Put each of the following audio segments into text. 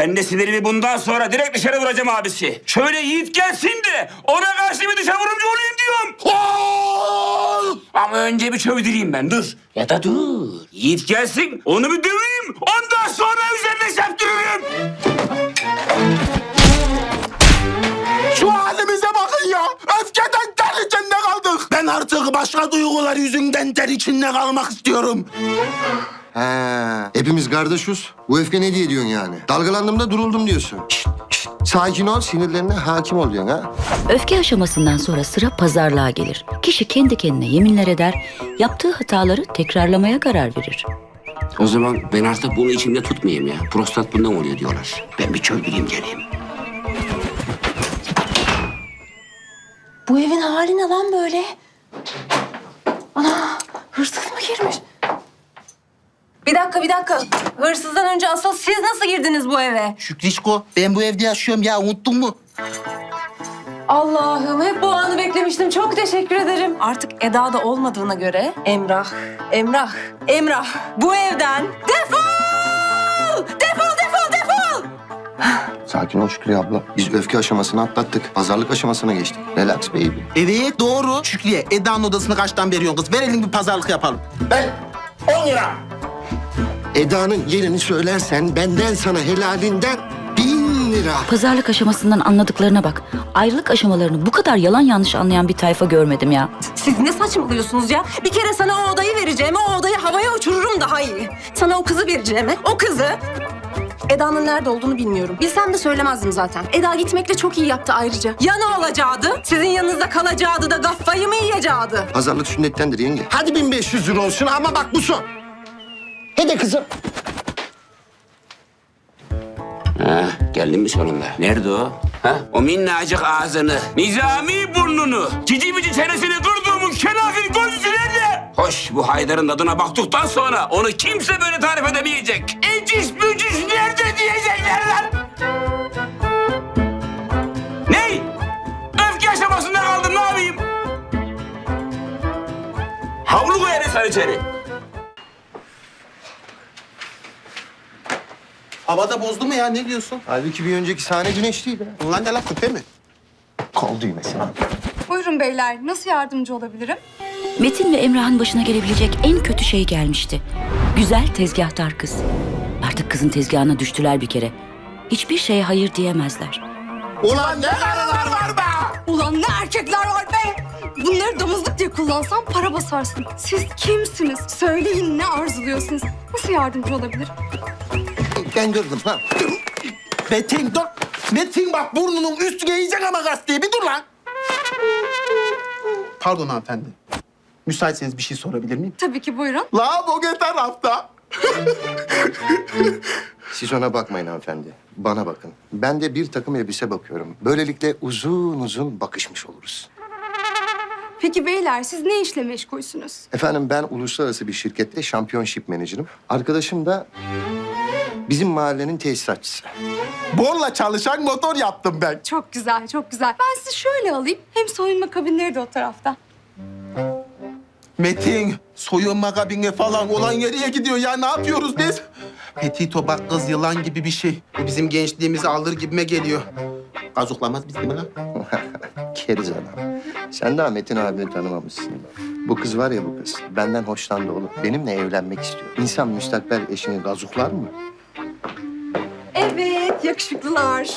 Ben de sinirimi bundan sonra direkt dışarı vuracağım abisi. Şöyle Yiğit gelsin de ona karşı bir dışarı vurumcu olayım diyorum. Ama önce bir çövdüreyim ben dur. Ya da dur. Yiğit gelsin onu bir döveyim. Ondan sonra üzerine septiririm. Şu halimize bakın ya. Öfkeden ter içinde kaldık. Ben artık başka duygular yüzünden ter içinde kalmak istiyorum. Ha, hepimiz kardeşiz. Bu öfke ne diye diyorsun yani? Dalgalandığımda duruldum diyorsun. Şşt. Sakin ol, sinirlerine hakim ol diyorsun ha. Öfke aşamasından sonra sıra pazarlığa gelir. Kişi kendi kendine yeminler eder, yaptığı hataları tekrarlamaya karar verir. O zaman ben artık bunu içimde tutmayayım ya. Prostat bundan oluyor diyorlar. Ben bir çöldüreyim geleyim. Bu evin hali ne lan böyle? Ana hırsız mı girmiş? Bir dakika bir dakika. Hırsızdan önce asıl siz nasıl girdiniz bu eve? Şükrişko ben bu evde yaşıyorum ya unuttun mu? Allah'ım hep bu anı beklemiştim. Çok teşekkür ederim. Artık Eda da olmadığına göre Emrah, Emrah, Emrah bu evden defol! Defol, defol, defol! Sakin ol Şükrü abla. Biz öfke aşamasını atlattık. Pazarlık aşamasına geçtik. Relax baby. Evet doğru. Şükriye Eda'nın odasını kaçtan veriyorsun kız? Ver elini bir pazarlık yapalım. Ben 10 lira. Eda'nın yerini söylersen benden sana helalinden bin lira. Pazarlık aşamasından anladıklarına bak. Ayrılık aşamalarını bu kadar yalan yanlış anlayan bir tayfa görmedim ya. Siz ne saçmalıyorsunuz ya? Bir kere sana o odayı vereceğime o odayı havaya uçururum daha iyi. Sana o kızı vereceğime o kızı... Eda'nın nerede olduğunu bilmiyorum. Bilsem de söylemezdim zaten. Eda gitmekle çok iyi yaptı ayrıca. Ya ne olacaktı? Sizin yanınızda kalacaktı da gaffayı mı yiyecekti? Pazarlık sünnettendir yenge. Hadi 1500 lira olsun ama bak bu son. Hadi kızım. Ha, geldin mi sonunda? Nerede o? Ha? O minnacık ağzını, nizami burnunu, cici bici çenesini kırdığımın kenafir nerede? Hoş bu Haydar'ın tadına baktıktan sonra onu kimse böyle tarif edemeyecek. Ecis bücis nerede diyecekler lan? Ney? Öfke aşamasında kaldım ne yapayım? Havlu koyarız sen içeri. Havada bozdu mu ya ne diyorsun? Halbuki bir önceki sahne güneşliydi. Ulan ne la küpe mi? Kol düğmesi. Buyurun beyler, nasıl yardımcı olabilirim? Metin ve Emrah'ın başına gelebilecek en kötü şey gelmişti. Güzel tezgahtar kız. Artık kızın tezgahına düştüler bir kere. Hiçbir şeye hayır diyemezler. Ulan ne karılar var be! Ulan ne erkekler var be! Bunları damızlık diye kullansan para basarsın. Siz kimsiniz? Söyleyin ne arzuluyorsunuz? Nasıl yardımcı olabilirim? Ben gördüm lan. Metin dur. Metin bak burnunun üstüne yiyecek ama gazeteyi bir dur lan. Pardon hanımefendi. Müsaitseniz bir şey sorabilir miyim? Tabii ki buyurun. La bu geçen hafta. Siz ona bakmayın hanımefendi. Bana bakın. Ben de bir takım elbise bakıyorum. Böylelikle uzun uzun bakışmış oluruz. Peki beyler, siz ne işle meşgulsünüz? Efendim ben uluslararası bir şirkette şampiyonşip menajerim. Arkadaşım da bizim mahallenin tesisatçısı. Borla çalışan motor yaptım ben. Çok güzel, çok güzel. Ben sizi şöyle alayım. Hem soyunma kabinleri de o tarafta. Metin, soyunma kabine falan olan nereye gidiyor ya? Ne yapıyoruz biz? Petito bak kız yılan gibi bir şey. Bu bizim gençliğimizi alır gibime geliyor. Gazuklamaz biz değil mi lan? Keriz adam. Sen daha Metin abini tanımamışsın. Bu kız var ya bu kız. Benden hoşlandı oğlum. Benimle evlenmek istiyor. İnsan müstakbel eşini gazuklar mı? Yakışıklılar.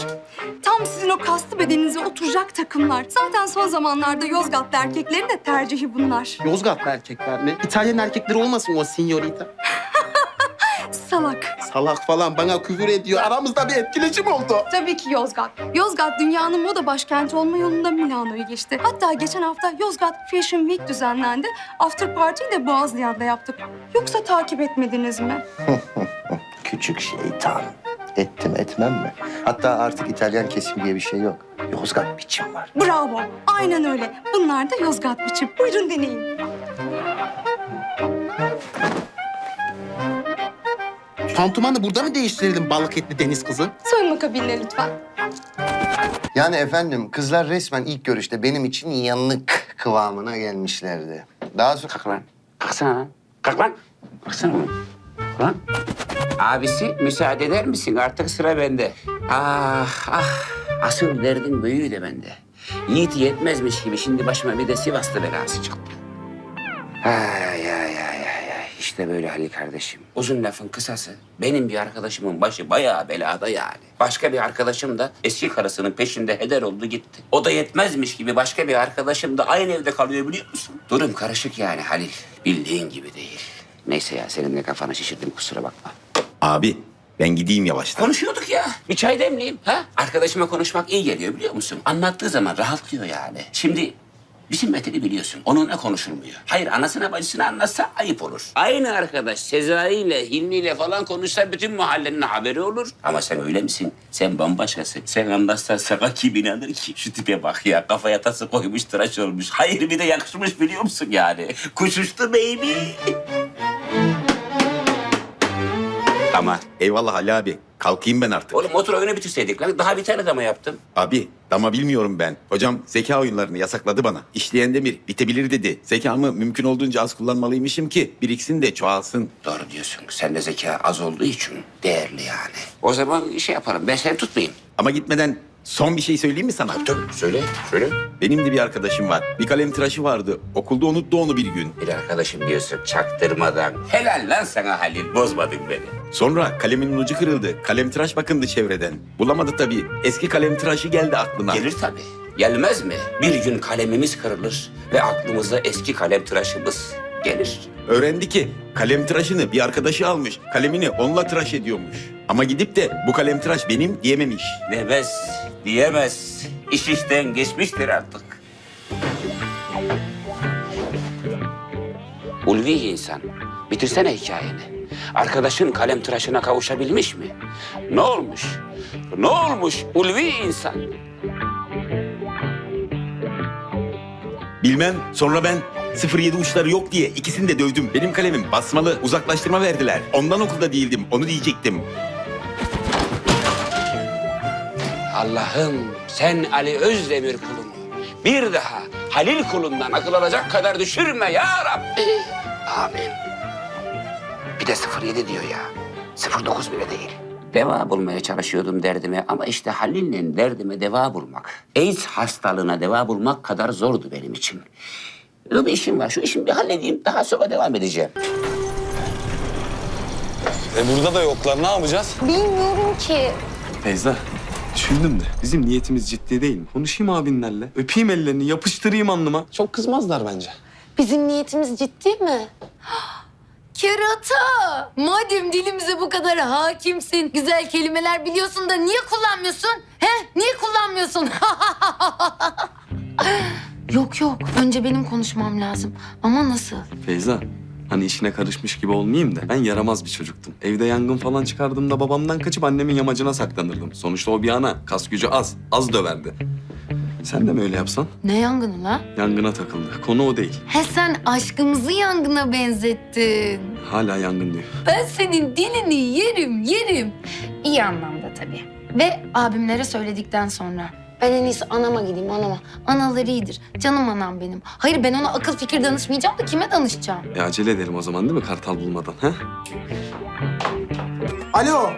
Tam sizin o kaslı bedeninize oturacak takımlar. Zaten son zamanlarda Yozgatlı erkeklerin de tercihi bunlar. Yozgatlı erkekler mi? İtalyan erkekleri olmasın o signorita? Salak. Salak falan bana küfür ediyor. Aramızda bir etkileşim oldu. Tabii ki Yozgat. Yozgat dünyanın moda başkenti olma yolunda Milano'yu geçti. Hatta geçen hafta Yozgat Fashion Week düzenlendi. After Party'yi de Boğazlıyan'da yaptık. Yoksa takip etmediniz mi? Küçük şeytan. Ettim etmem mi? Hatta artık İtalyan kesim diye bir şey yok. Yozgat biçim var. Bravo. Aynen öyle. Bunlar da Yozgat biçim. Buyurun deneyin. Pantumanı burada mı değiştirelim balık etli deniz kızı? Soyunma kabinine lütfen. Yani efendim kızlar resmen ilk görüşte benim için yanlık kıvamına gelmişlerdi. Daha sonra... Kalk lan. Kalksana lan. Kalk lan. Kalksana lan. Lan. Abisi müsaade eder misin? Artık sıra bende. Ah ah. Asıl derdin büyüğü de bende. Yiğit yetmezmiş gibi şimdi başıma bir de Sivaslı belası çıktı. Ay ay ay ay ay. İşte böyle Halil kardeşim. Uzun lafın kısası. Benim bir arkadaşımın başı bayağı belada yani. Başka bir arkadaşım da eski karısının peşinde heder oldu gitti. O da yetmezmiş gibi başka bir arkadaşım da aynı evde kalıyor biliyor musun? Durum karışık yani Halil. Bildiğin gibi değil. Neyse ya senin de kafanı şişirdim kusura bakma. Abi ben gideyim yavaştan. Konuşuyorduk ya. Bir çay demleyeyim. Ha? Arkadaşıma konuşmak iyi geliyor biliyor musun? Anlattığı zaman rahatlıyor yani. Şimdi bizim Metin'i biliyorsun. Onunla konuşulmuyor. Hayır anasına bacısına anlatsa ayıp olur. Aynı arkadaş Sezai ile Hilmi ile falan konuşsa bütün mahallenin haberi olur. Ama sen öyle misin? Sen bambaşkasın. Sen anlatsan sana kim inanır ki? Şu tipe bak ya. Kafaya tası koymuş tıraş olmuş. Hayır bir de yakışmış biliyor musun yani? Kuş uçtu baby. Ama Eyvallah Ali abi. Kalkayım ben artık. oğlum otur oyunu bitirseydik lan. Daha bir tane dama yaptım. Abi dama bilmiyorum ben. Hocam zeka oyunlarını yasakladı bana. İşleyen demir bitebilir dedi. Zekamı mümkün olduğunca az kullanmalıymışım ki biriksin de çoğalsın. Doğru diyorsun. Sende zeka az olduğu için değerli yani. O zaman şey yaparım. Ben seni tutmayayım. Ama gitmeden son bir şey söyleyeyim mi sana? Tabii. Söyle. Söyle. Benim de bir arkadaşım var. Bir kalem tıraşı vardı. Okulda unuttu onu bir gün. Bir arkadaşım diyorsun çaktırmadan. Helal lan sana Halil. Bozmadın beni. Sonra kalemin ucu kırıldı. Kalem tıraş bakındı çevreden. Bulamadı tabii. Eski kalem tıraşı geldi aklına. Gelir tabii. Gelmez mi? Bir gün kalemimiz kırılır ve aklımıza eski kalem tıraşımız gelir. Öğrendi ki kalem tıraşını bir arkadaşı almış. Kalemini onunla tıraş ediyormuş. Ama gidip de bu kalem tıraş benim diyememiş. Demez, diyemez. İş işten geçmiştir artık. Ulvi insan, bitirsene hikayeni. Arkadaşın kalem tıraşına kavuşabilmiş mi? Ne olmuş? Ne olmuş ulvi insan? Bilmem sonra ben 07 uçları yok diye ikisini de dövdüm. Benim kalemim basmalı uzaklaştırma verdiler. Ondan okulda değildim onu diyecektim. Allah'ım sen Ali Özdemir kulunu bir daha Halil kulundan akıl alacak kadar düşürme ya Rabbi. Amin. Bir de 07 diyor ya. 09 bile değil. Deva bulmaya çalışıyordum derdime ama işte Halil'le derdime deva bulmak. AIDS hastalığına deva bulmak kadar zordu benim için. Bir işim var. Şu işimi bir halledeyim. Daha sonra devam edeceğim. E burada da yoklar. Ne yapacağız? Bilmiyorum ki. Feyza, düşündüm de bizim niyetimiz ciddi değil mi? Konuşayım abinlerle. Öpeyim ellerini, yapıştırayım alnıma. Çok kızmazlar bence. Bizim niyetimiz ciddi mi? Kerata! Madem dilimize bu kadar hakimsin, güzel kelimeler biliyorsun da niye kullanmıyorsun? He? Niye kullanmıyorsun? yok yok, önce benim konuşmam lazım. Ama nasıl? Feyza, hani işine karışmış gibi olmayayım da ben yaramaz bir çocuktum. Evde yangın falan çıkardığımda babamdan kaçıp annemin yamacına saklanırdım. Sonuçta o bir ana, kas gücü az, az döverdi. Sen de mi öyle yapsan? Ne yangını la? Yangına takıldı. Konu o değil. He sen aşkımızı yangına benzettin. Hala yangın diyor. Ben senin dilini yerim, yerim. İyi anlamda tabii. Ve abimlere söyledikten sonra. Ben en iyisi anama gideyim, anama. Anaları iyidir. Canım anam benim. Hayır ben ona akıl fikir danışmayacağım da kime danışacağım? E acele edelim o zaman değil mi kartal bulmadan? ha? Alo.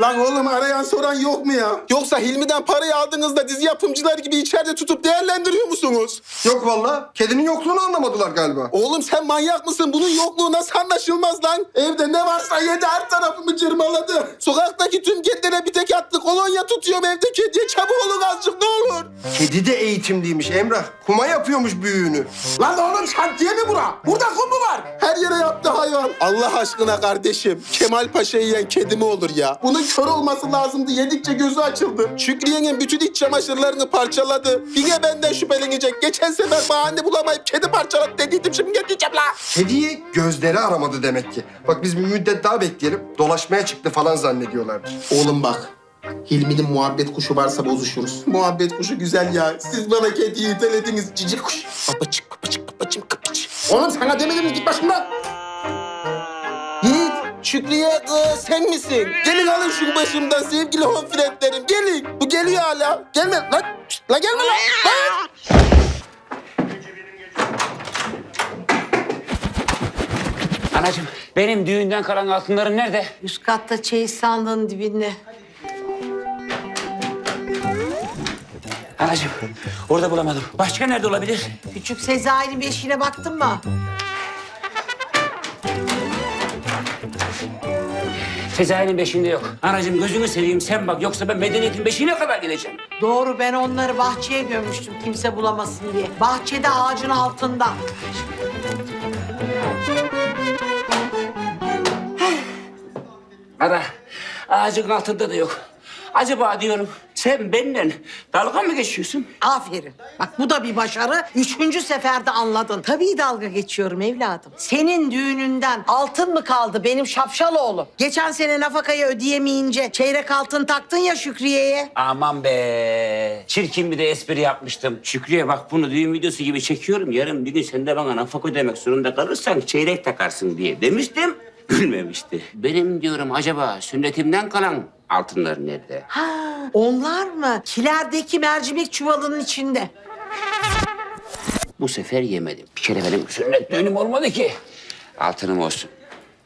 Lan oğlum arayan soran yok mu ya? Yoksa Hilmi'den parayı aldığınızda dizi yapımcılar gibi içeride tutup değerlendiriyor musunuz? Yok valla. Kedinin yokluğunu anlamadılar galiba. Oğlum sen manyak mısın? Bunun yokluğu nasıl anlaşılmaz lan? Evde ne varsa yedi her tarafımı cırmaladı. Sokaktaki tüm kedilere bir tek attı. Kolonya tutuyorum evde kediye. Çabuk olun azıcık ne olur. Kedi de eğitimliymiş Emrah. Kuma yapıyormuş büyüğünü. Lan oğlum şantiye mi bura? Burada kum mu var? Her yere yaptı hayvan. Allah aşkına kardeşim. Kemal Paşa yiyen kedi mi olur ya? Bunun kör olması lazımdı. Yedikçe gözü açıldı. Şükriye'nin bütün iç çamaşırlarını parçaladı. Yine benden şüphelenecek. Geçen sefer bahane bulamayıp kedi parçaladı dediydim. Şimdi ne diyeceğim la? Kediyi gözleri aramadı demek ki. Bak biz bir müddet daha bekleyelim. Dolaşmaya çıktı falan zannediyorlardır. Oğlum bak. Hilmi'nin muhabbet kuşu varsa bozuşuruz. Muhabbet kuşu güzel ya. Siz bana kediyi itelediniz cici kuş. Babacık babacık babacım kapıcık. Oğlum sana demedim mi? git başımdan. Şükriye ıı, sen misin? Gelin alın şu başımdan sevgili honfretlerim. Gelin. Bu geliyor hala. Gelme lan. Şşt, Lan gelme lan. Lan. Anacığım benim düğünden kalan altınlarım nerede? Üst katta çeyiz sandığın dibinde. Anacığım orada bulamadım. Başka nerede olabilir? Küçük Sezai'nin beşiğine baktın mı? Sezai'nin beşiğinde yok. Anacığım gözünü seveyim sen bak yoksa ben medeniyetin beşiğine kadar gideceğim. Doğru ben onları bahçeye gömmüştüm kimse bulamasın diye. Bahçede ağacın altında. Ada ağacın altında da yok. Acaba diyorum sen benden dalga mı geçiyorsun? Aferin. Bak bu da bir başarı. Üçüncü seferde anladın. Tabii dalga geçiyorum evladım. Senin düğününden altın mı kaldı benim şapşal oğlum? Geçen sene nafakayı ödeyemeyince çeyrek altın taktın ya Şükriye'ye. Aman be. Çirkin bir de espri yapmıştım. Şükrü'ye bak bunu düğün videosu gibi çekiyorum. Yarın bir gün sen de bana nafaka ödemek zorunda kalırsan çeyrek takarsın diye demiştim. Gülmemişti. Benim diyorum acaba sünnetimden kalan altınlar nerede? Ha, onlar mı? Kilerdeki mercimek çuvalının içinde. Bu sefer yemedim. Bir kere benim sünnet düğünüm olmadı ki. Altınım olsun.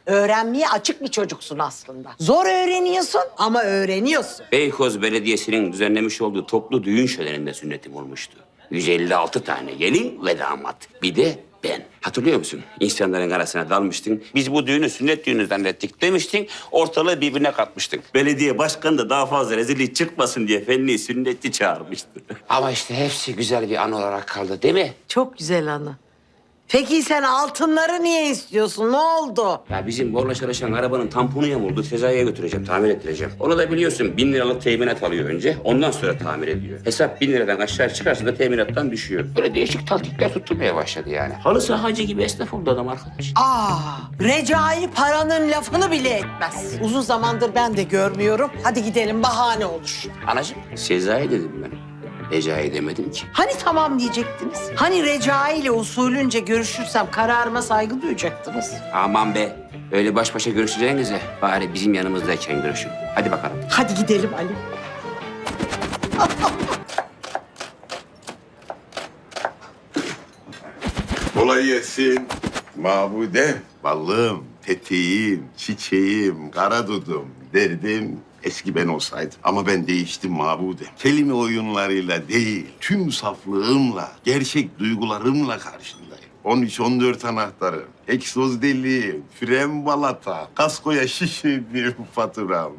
Öğrenmeye açık bir çocuksun aslında. Zor öğreniyorsun ama öğreniyorsun. Beykoz Belediyesi'nin düzenlemiş olduğu toplu düğün şöleninde sünnetim olmuştu. 156 tane gelin ve damat. Bir de ben. Hatırlıyor musun? İnsanların arasına dalmıştın. Biz bu düğünü sünnet düğünü zannettik demiştin. Ortalığı birbirine katmıştın. Belediye başkanı da daha fazla rezillik çıkmasın diye fenli sünnetçi çağırmıştı. Ama işte hepsi güzel bir an olarak kaldı değil mi? Çok güzel anı. Peki sen altınları niye istiyorsun? Ne oldu? Ya bizim borla çalışan arabanın tamponu yamuldu. Sezai'ye götüreceğim, tamir ettireceğim. Onu da biliyorsun bin liralık teminat alıyor önce. Ondan sonra tamir ediyor. Hesap bin liradan aşağı çıkarsa da teminattan düşüyor. Böyle değişik taktikler tutturmaya başladı yani. Halı sahacı gibi esnaf oldu adam arkadaş. Aa, Recai paranın lafını bile etmez. Uzun zamandır ben de görmüyorum. Hadi gidelim bahane olur. Anacığım Sezai dedim ben. Recai demedim ki. Hani tamam diyecektiniz? Hani Recai ile usulünce görüşürsem kararıma saygı duyacaktınız? Aman be. Öyle baş başa görüşeceğinize bari bizim yanımızdayken görüşün. Hadi bakalım. Hadi gidelim Ali. Kolay gelsin. Mabudem, ballım, peteğim, çiçeğim, kara dudum, derdim eski ben olsaydım. Ama ben değiştim mabudem. Kelime oyunlarıyla değil, tüm saflığımla, gerçek duygularımla karşındayım. 13-14 anahtarım, egzoz deliğim, fren balata, kaskoya şişirdiğim faturam.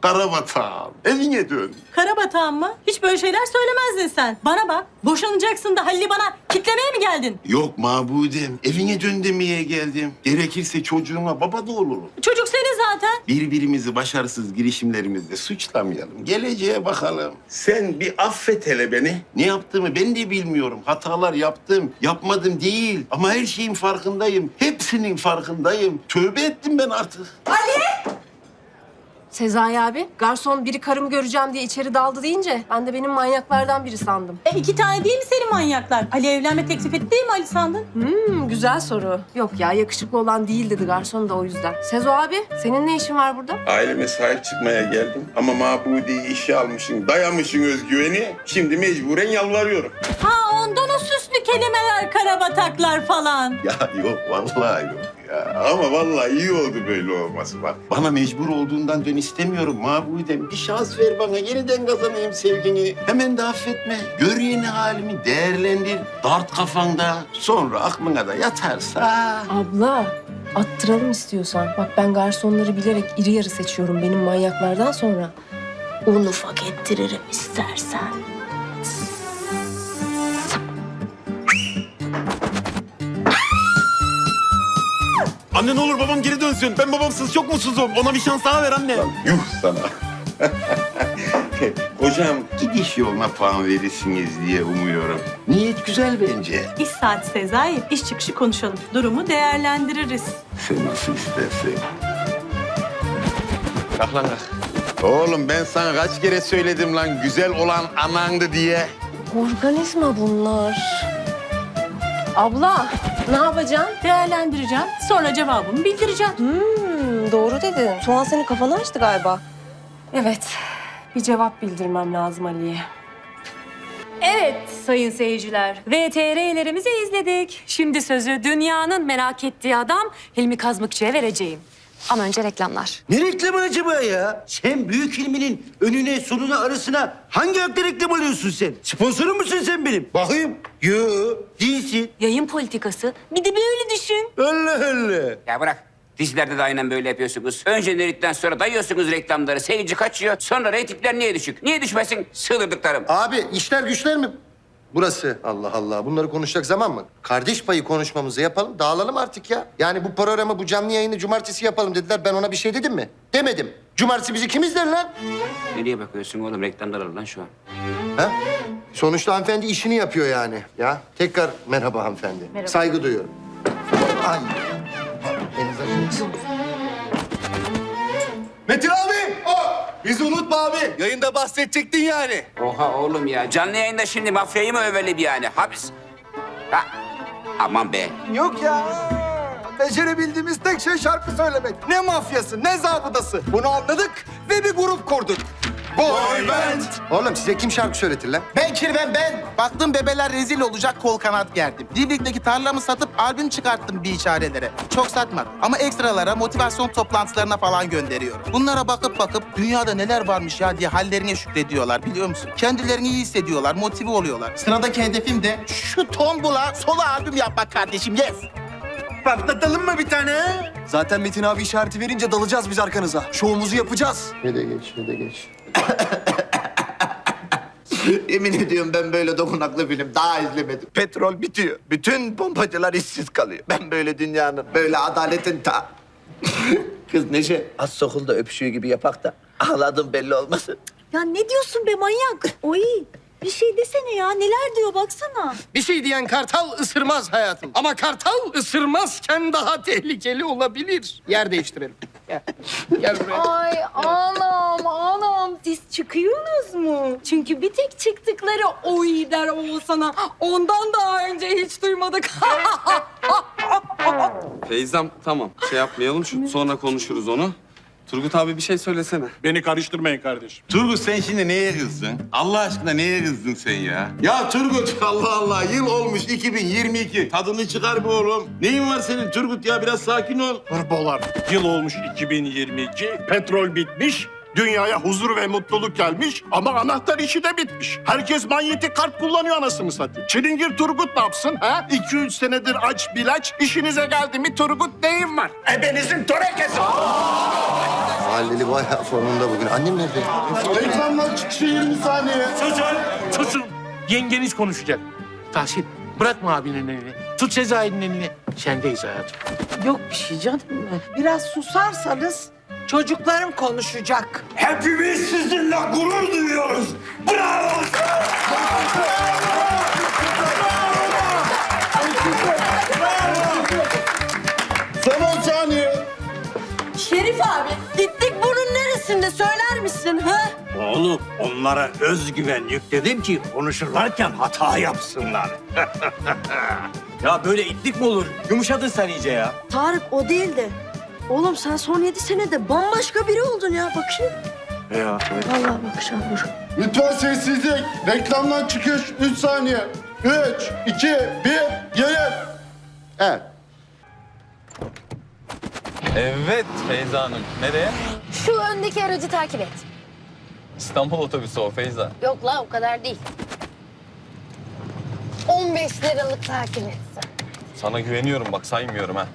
Karabatam, evine dön. Karabatağın mı? Hiç böyle şeyler söylemezdin sen. Bana bak, boşanacaksın da Halil'i bana kitlemeye mi geldin? Yok mabudem, evine dön demeye geldim. Gerekirse çocuğuma baba da olurum. Çocuk senin zaten. Birbirimizi başarısız girişimlerimizde suçlamayalım. Geleceğe bakalım. Sen bir affet hele beni. Ne yaptığımı ben de bilmiyorum. Hatalar yaptım, yapmadım değil. Ama her şeyin farkındayım. Hepsinin farkındayım. Tövbe ettim ben artık. Sezai abi, garson biri karımı göreceğim diye içeri daldı deyince ben de benim manyaklardan biri sandım. E iki tane değil mi senin manyaklar? Ali evlenme teklif etti değil mi Ali sandın? Hmm, güzel soru. Yok ya yakışıklı olan değil dedi garson da o yüzden. Sezo abi, senin ne işin var burada? Aileme sahip çıkmaya geldim. Ama Mabude'yi işe almışsın, dayamışsın özgüveni. Şimdi mecburen yalvarıyorum. Ha ondan o süslü kelimeler, karabataklar falan. Ya yok vallahi yok ya. Ama vallahi iyi oldu böyle olması bak. Bana mecbur olduğundan dön istemiyorum Mabudem. Bir şans ver bana yeniden kazanayım sevgini. Hemen de affetme. Gör yeni halimi değerlendir. Dart kafanda. Sonra aklına da yatarsa. Abla, attıralım istiyorsan. Bak ben garsonları bilerek iri yarı seçiyorum benim manyaklardan sonra. Un ufak ettiririm istersen. Anne ne olur babam geri dönsün. Ben babamsız çok mutsuzum. Ona bir şans daha ver anne. Yuh sana. Hocam gidiş yoluna puan verirsiniz diye umuyorum. Niyet güzel bence. İş saati Sezai, iş çıkışı konuşalım. Durumu değerlendiririz. Sen nasıl istersen. Kalk lan kalk. Oğlum ben sana kaç kere söyledim lan güzel olan anandı diye. Organizma bunlar. Abla, ne yapacaksın? Değerlendireceğim, sonra cevabımı bildireceğim. Hmm, doğru dedin. Soğan senin kafanı açtı galiba. Evet, bir cevap bildirmem lazım Ali'ye. Evet sayın seyirciler, VTR'lerimizi izledik. Şimdi sözü dünyanın merak ettiği adam Hilmi Kazmıkçı'ya vereceğim. Ama önce reklamlar. Ne reklamı acaba ya? Sen büyük filminin önüne, sonuna, arasına hangi hakta reklam alıyorsun sen? Sponsorum musun sen benim? Bakayım. Yo, değilsin. Yayın politikası bir de böyle düşün. Allah Allah. Ya bırak. Dizilerde de aynen böyle yapıyorsunuz. Önce jenerikten sonra dayıyorsunuz reklamları. Seyirci kaçıyor. Sonra reytingler niye düşük? Niye düşmesin? Sığdırdıklarım. Abi işler güçler mi? Burası Allah Allah. Bunları konuşacak zaman mı? Kardeş payı konuşmamızı yapalım. Dağılalım artık ya. Yani bu programı, bu canlı yayını cumartesi yapalım dediler. Ben ona bir şey dedim mi? Demedim. Cumartesi bizi kim izler lan? Nereye bakıyorsun oğlum? Reklamlar lan şu an. Ha? Sonuçta hanımefendi işini yapıyor yani. Ya tekrar merhaba hanımefendi. Saygı duyuyorum. Ay. Elinize sağlık. Metin abi! Bizi unutma abi. Yayında bahsedecektin yani. Oha oğlum ya. Canlı yayında şimdi mafyayı mı övelim yani? Hapis. Ha. Aman be. Yok ya. Becerebildiğimiz tek şey şarkı söylemek. Ne mafyası, ne zabıdası. Bunu anladık ve bir grup kurduk. Boy Band. Oğlum size kim şarkı söyletir lan? Ben Kirven ben. Baktım bebeler rezil olacak kol kanat gerdim. Divrikteki tarlamı satıp albüm çıkarttım bir içarelere. Çok satmadım ama ekstralara motivasyon toplantılarına falan gönderiyorum. Bunlara bakıp bakıp dünyada neler varmış ya diye hallerine şükrediyorlar biliyor musun? Kendilerini iyi hissediyorlar, motive oluyorlar. Sıradaki hedefim de şu tombula solo albüm yapmak kardeşim yes. Patlatalım mı bir tane? Zaten Metin abi işareti verince dalacağız biz arkanıza. Şovumuzu yapacağız. Ne de geç, ne de geç. Yemin ediyorum ben böyle dokunaklı film daha izlemedim. Petrol bitiyor. Bütün pompacılar işsiz kalıyor. Ben böyle dünyanın, böyle adaletin ta... Kız Neşe, az sokulda öpüşüyor gibi yapak da ağladım belli olmasın. Ya ne diyorsun be manyak? Oy bir şey desene ya neler diyor baksana. Bir şey diyen kartal ısırmaz hayatım. Ama kartal ısırmazken daha tehlikeli olabilir. Yer değiştirelim. Gel, Gel buraya. Ay siz çıkıyorsunuz mu? Çünkü bir tek çıktıkları oy der Oğuzhan'a. Ondan daha önce hiç duymadık. Feyzam tamam şey yapmayalım şu sonra konuşuruz onu. Turgut abi bir şey söylesene. Beni karıştırmayın kardeşim. Turgut sen şimdi neye kızdın? Allah aşkına neye kızdın sen ya? Ya Turgut Allah Allah yıl olmuş 2022. Tadını çıkar bu oğlum. Neyin var senin Turgut ya biraz sakin ol. Hırbolar. Yıl olmuş 2022. Petrol bitmiş. Dünyaya huzur ve mutluluk gelmiş ama anahtar işi de bitmiş. Herkes manyetik kart kullanıyor anasını satayım. Çilingir Turgut ne yapsın ha? İki üç senedir aç bilaç. İşinize geldi mi Turgut neyin var? Ebenizin törekesi. Mahalleli bayağı formunda bugün. Annem nerede? Reklamlar çıkışı 20 saniye. Susun, susun. Yengeniz konuşacak. Tahsin, bırakma abinin elini. Tut Sezai'nin elini. Sendeyiz hayatım. Yok bir şey canım. Biraz susarsanız çocuklarım konuşacak. Hepimiz sizinle gurur duyuyoruz. Bravo! Son 10 saniye. Şerif abi gittik bunun neresinde söyler misin ha? Oğlum onlara özgüven yükledim ki konuşurlarken hata yapsınlar. ya böyle itlik mi olur? Yumuşadın sen iyice ya. Tarık o değil de. Oğlum sen son yedi senede bambaşka biri oldun ya bakayım. Ya Vallahi bakacağım dur. Lütfen sessizlik. Reklamdan çıkış 3 saniye. 3, 2, 1, yayın. Evet. Evet Feyza Hanım. Nereye? Şu öndeki aracı takip et. İstanbul otobüsü o Feyza. Yok la o kadar değil. 15 liralık takip etsin. Sana güveniyorum bak saymıyorum ha.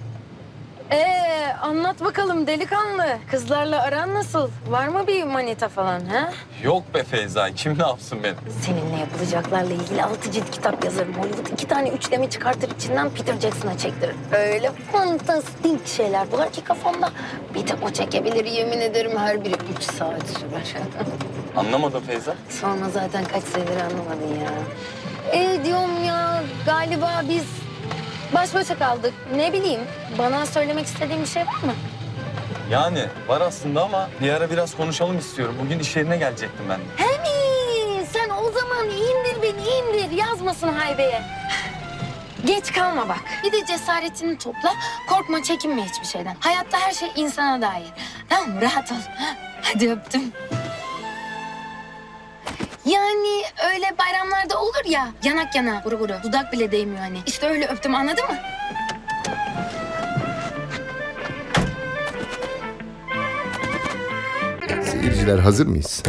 Ee, anlat bakalım delikanlı. Kızlarla aran nasıl? Var mı bir manita falan ha? Yok be Feyza kim ne yapsın benim? Seninle yapılacaklarla ilgili altı cilt kitap yazarım. Hollywood iki tane üçleme çıkartır içinden Peter Jackson'a çektirir. Öyle fantastik şeyler var ki kafamda. Bir de o çekebilir yemin ederim her biri üç saat sürer. Anlamadım Feyza. Sonra zaten kaç senedir anlamadın ya. E diyorum ya galiba biz baş başa kaldık. Ne bileyim bana söylemek istediğin bir şey var mı? Yani var aslında ama bir ara biraz konuşalım istiyorum. Bugün iş yerine gelecektim ben. He mi? Sen o zaman indir beni indir yazmasın haybeye. Geç kalma bak. Bir de cesaretini topla. Korkma çekinme hiçbir şeyden. Hayatta her şey insana dair. Tamam mı? Rahat ol. Hadi öptüm. Yani öyle bayramlarda olur ya yanak yana guru guru dudak bile değmiyor hani. İşte öyle öptüm anladın mı? Seyirciler hazır mıyız?